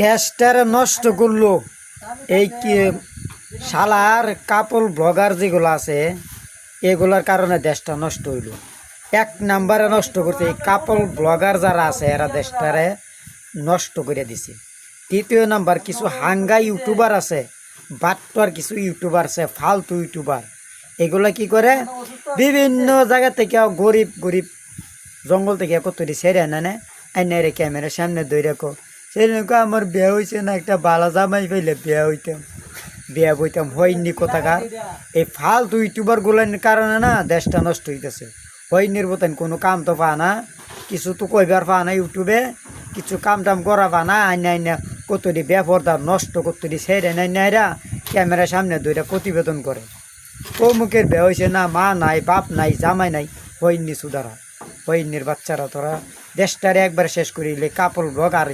দেশটারে নষ্ট করল। এই শালার কাপল ব্লগার যেগুলো আছে, এগুলার কারণে দেশটা নষ্ট হইল। এক নাম্বারে নষ্ট করছে এই কাপল ব্লগার যারা আছে, এরা দেশটারে নষ্ট করে দিছে। তৃতীয় নাম্বার, কিছু হাঙ্গা ইউটিউবার আছে বাট্টর কিছু ইউটিউবার আছে, ফালতু ইউটিউবার। এগুলা কি করে? বিভিন্ন জায়গা থেকে গরিব গরিব জঙ্গল থেকে কত ছেড়ে আনে না, আইনে রে ক্যামেরার সামনে রাখো। সেরকম আমার বিয়ে হয়েছে না, একটা বালা জামাই পাইলে বিয়ে হইতাম বিয়ে বইতাম হয়নি কোথাকার এই ফালতু ইউটিউবারগুলোর কারণে না দেশটা নষ্ট হইতেছে। হয়নির বোতেন কোনো কাম তো পা না কিছু তো কইবার পা না ইউটিউবে, কিছু কাম টাম করা পা না, আইনা আইনা কতটি বেপরদার নষ্ট কতটি ছেড়ে নাই নাইরা ক্যামেরার সামনে দুইটা প্রতিবেদন করে অমুকের বিয়ে হয়েছে না, মা নাই, বাপ নাই, জামাই নাই হয়নি সুদারা হয়নির বাচ্চারা তোরা, দেশটারে একবার শেষ করিলে কাপড় ব্লগ আর